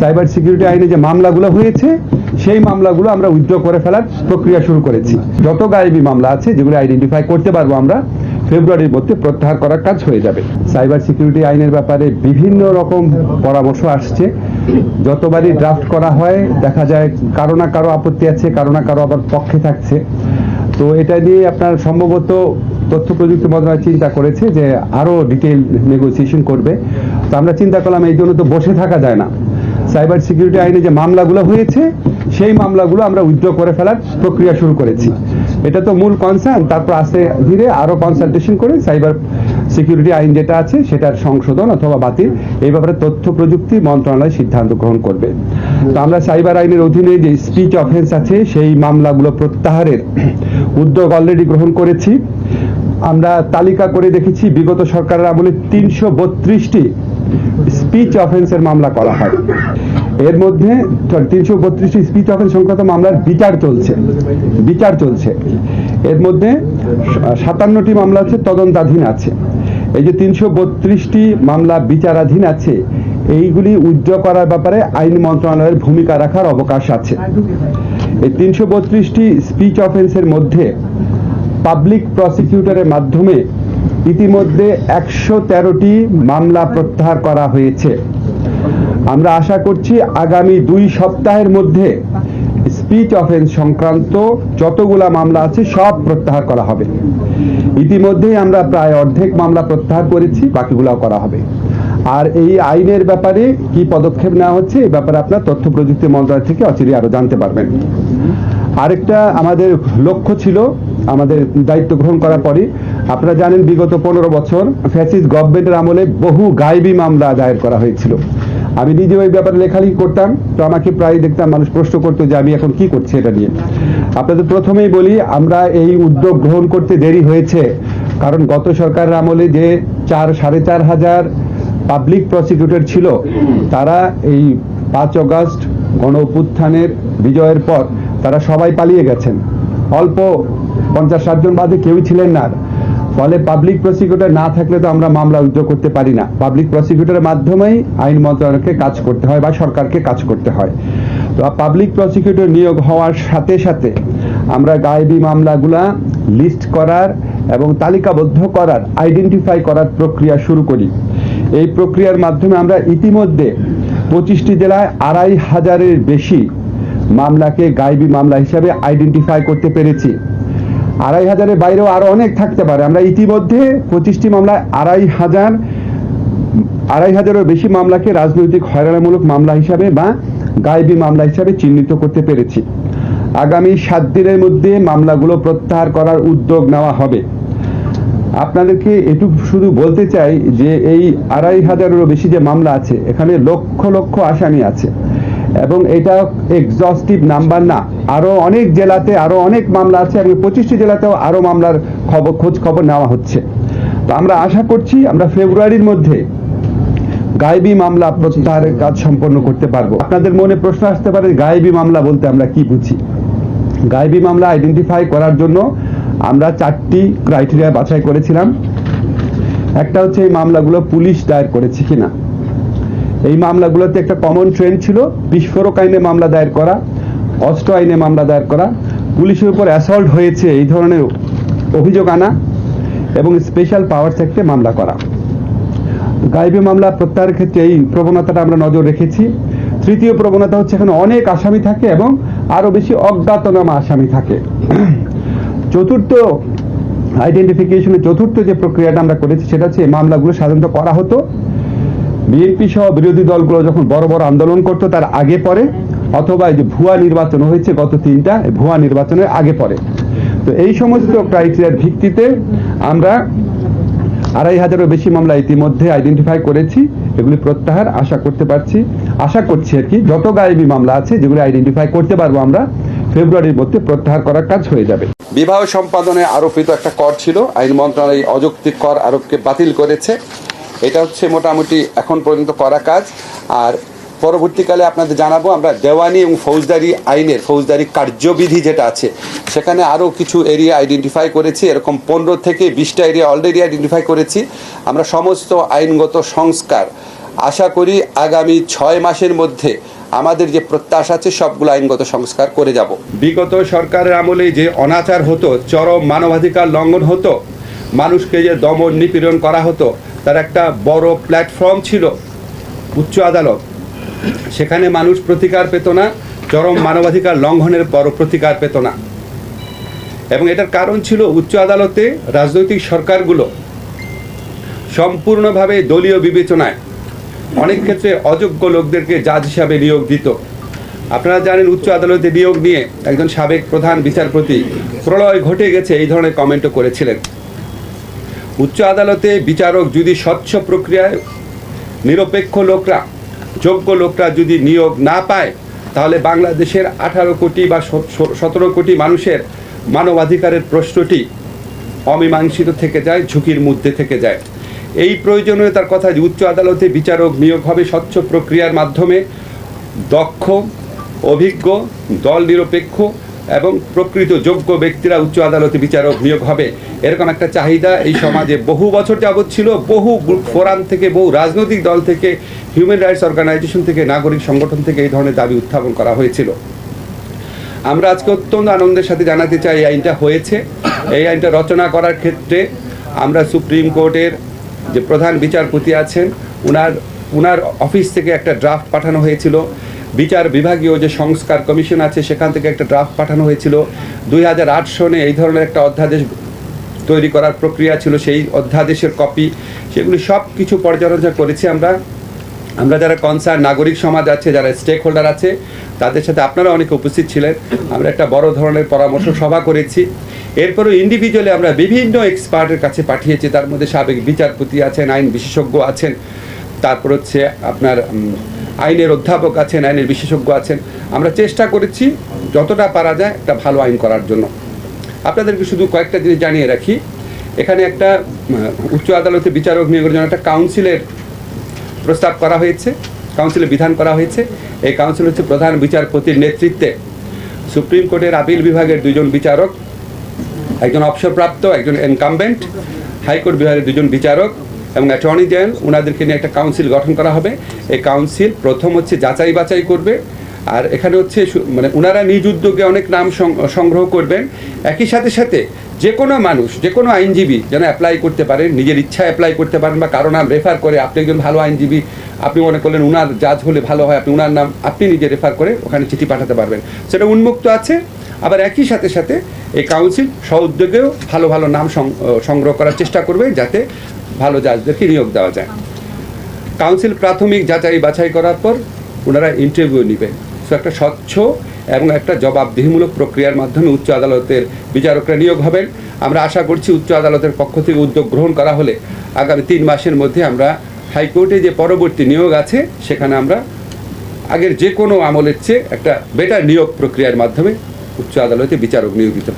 Cyber security আইনে যে মামলাগুলো হয়েছে, সেই মামলাগুলো আমরা উইথড্র করে ফেলার প্রক্রিয়া শুরু করেছি। যত গায়েবী মামলা আছে, যেগুলো আইডেন্টিফাই করতে পারব আমরা ফেব্রুয়ারির মধ্যে প্রত্যাহার করার কাজ হয়ে যাবে। সাইবার সিকিউরিটি আইনের ব্যাপারে বিভিন্ন রকম পরামর্শ আসছে। যতবারই ড্রাফট করা হয়, দেখা যায় কারও না কারও আপত্তি আছে, কারও না কারও আবার পক্ষে থাকছে। তো এটা নিয়ে আপনার সম্ভবত তথ্য প্রযুক্তি মন্ত্রণালয় চিন্তা করেছে যে আরও ডিটেল নেগোসিয়েশন করবে। তো আমরা চিন্তা করলাম, এই জন্য তো বসে থাকা যায় না। সাইবার সিকিউরিটি আইনে যে মামলাগুলো হয়েছে, সেই মামলাগুলো আমরা উইথড্র করে ফেলার প্রক্রিয়া শুরু করেছি। এটা তো মূল কনসার্ন তারপর আস্তে ধীরে আরও কনসালটেশন করে সাইবার সিকিউরিটি আইন যেটা আছে, সেটার সংশোধন অথবা বাতিল, এই ব্যাপারে তথ্য প্রযুক্তি মন্ত্রণালয় সিদ্ধান্ত গ্রহণ করবে। তো আমরা সাইবার আইনের অধীনে যে স্পিচ অফেন্স আছে, সেই মামলাগুলো প্রত্যাহারের উদ্যোগ অলরেডি গ্রহণ করেছি। আমরা তালিকা করে দেখেছি, বিগত সরকারের আমলে তিনশো বত্রিশটি স্পিচ অফেন্সের মামলা করা হয়। এর মধ্যে তিনশো বত্রিশটি স্পিচ অফেন্স সংক্রান্ত মামলার বিচার চলছে। বিচার চলছে। এর মধ্যে সাতান্নটি মামলা হচ্ছে তদন্তাধীন আছে। এই যে তিনশো বত্রিশটি মামলা বিচারাধীন আছে, এইগুলি উজ্জ্ব করার ব্যাপারে আইন মন্ত্রণালয়ের ভূমিকা রাখার অবকাশ আছে। এই তিনশো বত্রিশটি স্পিচ অফেন্সের মধ্যে পাবলিক প্রসিকিউটরের মাধ্যমে ইতিমধ্যে একশো তেরোটি মামলা প্রত্যাহার করা হয়েছে। আমরা আশা করছি আগামী দুই সপ্তাহের মধ্যে স্পিচ অফেন্স সংক্রান্ত যতগুলা মামলা আছে সব প্রত্যাহার করা হবে। ইতিমধ্যেই আমরা প্রায় অর্ধেক মামলা প্রত্যাহার করেছি, বাকিগুলাও করা হবে। আর এই আইনের ব্যাপারে কি পদক্ষেপ নেওয়া হচ্ছে এই ব্যাপারে আপনার তথ্য প্রযুক্তি মন্ত্রণালয় থেকে অচিরে আরও জানতে পারবেন। আরেকটা আমাদের লক্ষ্য ছিল আমাদের দায়িত্ব গ্রহণ করার পরে আপনারা জানেন, বিগত পনেরো বছর ফ্যাসিস গভর্নমেন্টের আমলে বহু গায়েবী মামলা দায়ের করা হয়েছিল। আমি নিজে ওই ব্যাপারে লেখালেখি করতাম, তো আমাকে প্রায় দেখতাম, মানুষ প্রশ্ন করতো যে আমি এখন কি করছি এটা নিয়ে। আপনাদের প্রথমেই বলি, আমরা এই উদ্যোগ গ্রহণ করতে দেরি হয়েছে, কারণ গত সরকারের আমলে যে চার, সাড়ে চার হাজার পাবলিক প্রসিকিউটর ছিল, তারা এই পাঁচ অগাস্ট গণ বিজয়ের পর তারা সবাই পালিয়ে গেছেন। অল্প পঞ্চাশ ষাটজন বাদে কেউই ছিলেন না। ফলে পাবলিক প্রসিকিউটর না থাকলে তো আমরা মামলা উদ্যোগ করতে পারি না। পাবলিক প্রসিকিউটরের মাধ্যমেই আইন মন্ত্রণালয়কে কাজ করতে হয় বা সরকারকে কাজ করতে হয়। তো পাবলিক প্রসিকিউটর নিয়োগ হওয়ার সাথে সাথে আমরা গায়েবী মামলাগুলা লিস্ট করার এবং তালিকাবদ্ধ করার আইডেন্টিফাই করার প্রক্রিয়া শুরু করি। এই প্রক্রিয়ার মাধ্যমে আমরা ইতিমধ্যে পঁচিশটি জেলায় আড়াই হাজারের বেশি মামলাকে গায়েবী মামলা হিসাবে আইডেন্টিফাই করতে পেরেছি। আড়াই হাজারের বাইরেও আরও অনেক থাকতে পারে। আমরা ইতিমধ্যে পঁচিশটি মামলায় আড়াই হাজার, আড়াই হাজারেরও বেশি মামলাকে রাজনৈতিক হয়রানামূলক মামলা হিসাবে বা গায়েবী মামলা হিসাবে চিহ্নিত করতে পেরেছি। আগামী সাত দিনের মধ্যে মামলাগুলো প্রত্যাহার করার উদ্যোগ নেওয়া হবে। আপনাদেরকে এটুকু শুধু বলতে চাই যে এই আড়াই হাজারেরও বেশি যে মামলা আছে, এখানে লক্ষ লক্ষ আসামি আছে। এবং এটা এক্সস্টিভ নাম্বার না। আরও অনেক জেলাতে আরও অনেক মামলা আছে এবং পঁচিশটি জেলাতেও আরও মামলার খবর খোঁজ খবর নেওয়া হচ্ছে। তো আমরা আশা করছি আমরা ফেব্রুয়ারির মধ্যে গায়েবী মামলা প্রত্যাহারের কাজ সম্পন্ন করতে পারব। আপনাদের মনে প্রশ্ন আসতে পারে গায়েবী মামলা বলতে আমরা কি বুঝি? গায়েবী মামলা আইডেন্টিফাই করার জন্য আমরা চারটি ক্রাইটেরিয়া বাছাই করেছিলাম। একটা হচ্ছে এই মামলাগুলো পুলিশ দায়ের করেছে কিনা। এই মামলাগুলোতে একটা কমন ট্রেন্ড ছিল, বিস্ফোরক আইনে মামলা দায়ের করা, অস্ত্র আইনে মামলা দায়ের করা, পুলিশের উপর অ্যাসল্ট হয়েছে এই ধরনের অভিযোগ আনা এবং স্পেশাল পাওয়ার সেক্টে মামলা করা। গাইবে মামলা প্রত্যাহারের ক্ষেত্রে এই প্রবণতাটা আমরা নজর রেখেছি। তৃতীয় প্রবণতা হচ্ছে এখানে অনেক আসামি থাকে এবং আরও বেশি অজ্ঞাতনামা আসামি থাকে। চতুর্থ আইডেন্টিফিকেশনের চতুর্থ যে প্রক্রিয়াটা আমরা করেছি সেটা হচ্ছে মামলাগুলো সাধারণত করা হতো। বিএনপি সহ বিরোধী দলগুলো যখন বড় বড় আন্দোলন করতো, তার আগে পরে, অথবা এই যে ভুয়া নির্বাচন হয়েছে গত তিনটা ভুয়া নির্বাচনের আগে পরে। তো এই সমস্ত ক্রাইটেরিয়ার ভিত্তিতে আমরা আড়াই হাজারও বেশি মামলা ইতিমধ্যে আইডেন্টিফাই করেছি, এগুলি প্রত্যাহার আশা করতে পারছি। আশা করছি আর কি, যত গায়েবী মামলা আছে, যেগুলি আইডেন্টিফাই করতে পারব আমরা, ফেব্রুয়ারির মধ্যে প্রত্যাহার করার কাজ হয়ে যাবে। বিবাহ সম্পাদনে আরোপিত একটা কর ছিল, আইন মন্ত্রণালয় অযৌক্তিক কর আরোপকে বাতিল করেছে। এটা হচ্ছে মোটামুটি এখন পর্যন্ত করা কাজ। আর পরবর্তীকালে আপনাদের জানাব আমরা দেওয়ানি এবং ফৌজদারি আইনের ফৌজদারি কার্যবিধি যেটা আছে, সেখানে আরও কিছু এরিয়া আইডেন্টিফাই করেছি। এরকম পনেরো থেকে বিশটা এরিয়া অলরেডি আইডেন্টিফাই করেছি। আমরা সমস্ত আইনগত সংস্কার আশা করি আগামী ছয় মাসের মধ্যে আমাদের যে প্রত্যাশা আছে, সবগুলো আইনগত সংস্কার করে যাব। বিগত সরকারের আমলে যে অনাচার হতো, চরম মানবাধিকার লঙ্ঘন হতো, মানুষকে যে দমন নিপীড়ন করা হতো তার একটা বড় প্ল্যাটফর্ম ছিল, উচ্চ আদালত। সেখানে মানুষ প্রতিকার পেত না, চরম মানবাধিকার লঙ্ঘনের বড় প্রতিকার পেত না। এবং এটার কারণ ছিল উচ্চ আদালতে রাজনৈতিক সরকারগুলো সম্পূর্ণভাবে দলীয় বিবেচনায় অনেক ক্ষেত্রে অযোগ্য লোকদেরকে জাজ হিসাবে নিয়োগ দিত। আপনারা জানেন উচ্চ আদালতে নিয়োগ নিয়ে একজন সাবেক প্রধান বিচারপতি প্রলয় ঘটে গেছে, এই ধরনের কমেন্টও করেছিলেন। উচ্চ আদালতে বিচারক যদি স্বচ্ছ প্রক্রিয়ায় নিরপেক্ষ লোকরা, যোগ্য লোকরা যদি নিয়োগ না পায়, তাহলে বাংলাদেশের আঠারো কোটি বা সতেরো কোটি মানুষের মানবাধিকারের প্রশ্নটি অমীমাংসিত থেকে যায়, ঝুঁকির মধ্যে থেকে যায়। এই প্রয়োজনীয়তার কথা যে উচ্চ আদালতে বিচারক নিয়োগ হবে স্বচ্ছ প্রক্রিয়ার মাধ্যমে, দক্ষ, অভিজ্ঞ, দল নিরপেক্ষ এবং প্রকৃত যোগ্য ব্যক্তিরা উচ্চ আদালতে বিচারক নিয়োগ হবে। এরকম একটা চাহিদা এই সমাজে বহু বছর যাবৎ ছিল। বহু ফোরাম থেকে, বহু রাজনৈতিক দল থেকে, হিউম্যান রাইটস অর্গানাইজেশন থেকে, নাগরিক সংগঠন থেকে এই ধরনের দাবি উত্থাপন করা হয়েছিল। আমরা আজকে অত্যন্ত আনন্দের সাথে জানাতে চাই, এই আইনটা হয়েছে। এই আইনটা রচনা করার ক্ষেত্রে আমরা সুপ্রিম কোর্টের যে প্রধান বিচারপতি আছেন, উনার ওনার অফিস থেকে একটা ড্রাফট পাঠানো হয়েছিল। বিচার বিভাগীয় যে সংস্কার কমিশন আছে, সেখান থেকে একটা ড্রাফট পাঠানো হয়েছিল। দুই হাজার আট সনে এই ধরনের একটা অধ্যাদেশ তৈরি করার প্রক্রিয়া ছিল, সেই অধ্যাদেশের কপি সেগুলি সব কিছু পর্যালোচনা করেছি আমরা। আমরা যারা কনসার্ন নাগরিক সমাজ আছে, যারা স্টেক হোল্ডার আছে, তাদের সাথে আপনারা অনেকে উপস্থিত ছিলেন। আমরা একটা বড় ধরনের পরামর্শ সভা করেছি। এরপরও ইন্ডিভিজুয়ালি আমরা বিভিন্ন এক্সপার্টের কাছে পাঠিয়েছি। তার মধ্যে সাবেক বিচারপতি আছেন, আইন বিশেষজ্ঞ আছেন। তারপর হচ্ছে আপনার আইনের অধ্যাপক আছেন, আইনের বিশেষজ্ঞ আছেন। আমরা চেষ্টা করেছি যতটা পারা যায় একটা ভালো আইন করার জন্য। আপনাদেরকে শুধু কয়েকটা জিনিস জানিয়ে রাখি। এখানে একটা উচ্চ আদালতে বিচারক নিয়োগের জন্য একটা কাউন্সিলের প্রস্তাব করা হয়েছে কাউন্সিলে বিধান করা হয়েছে। এই কাউন্সিল হচ্ছে প্রধান বিচারপতির নেতৃত্বে। সুপ্রিম কোর্টের আপিল বিভাগের দুজন বিচারক, একজন অবসরপ্রাপ্ত, একজন এনকামবেন্ট হাইকোর্ট বিভাগের দুজন বিচারক। এবং অ্যাটর্নি জেনারেল ওনাদেরকে নিয়ে একটা কাউন্সিল গঠন করা হবে। এই কাউন্সিল প্রথম হচ্ছে যাচাই বাছাই করবে। আর এখানে হচ্ছে মানে ওনারা নিজ উদ্যোগে অনেক নাম সংগ্রহ করবেন। একই সাথে সাথে যে কোনো মানুষ, যে কোনো আইনজীবী যেন অ্যাপ্লাই করতে পারেন নিজের ইচ্ছা অ্যাপ্লাই করতে পারেন বা কারও নাম রেফার করে, আপনি একজন ভালো আইনজীবী, আপনি মনে করলেন উনার জাজ হলে ভালো হয়, আপনি উনার নাম, আপনি নিজে রেফার করে ওখানে চিঠি পাঠাতে পারবেন। সেটা উন্মুক্ত আছে। আবার একই সাথে সাথে এই কাউন্সিল সউদ্যোগেও ভালো ভালো নাম সংগ্রহ করার চেষ্টা করবে যাতে ভালো জাজদেরকে নিয়োগ দেওয়া যায়। কাউন্সিল প্রাথমিক যাচাই বাছাই করার পর ওনারা ইন্টারভিউ নেবেন সো একটা স্বচ্ছ এবং একটা জবাবদিহিমূলক প্রক্রিয়ার মাধ্যমে উচ্চ আদালতের বিচারকরা নিয়োগ হবেন। আমরা আশা করছি উচ্চ আদালতের পক্ষ থেকে উদ্যোগ গ্রহণ করা হলে আগামী তিন মাসের মধ্যে আমরা হাইকোর্টে যে পরবর্তী নিয়োগ আছে, সেখানে আমরা আগের যে কোনো আমলের চেয়ে একটা বেটার নিয়োগ প্রক্রিয়ার মাধ্যমে উচ্চ আদালতে বিচারক নিয়োগ দিতে পারি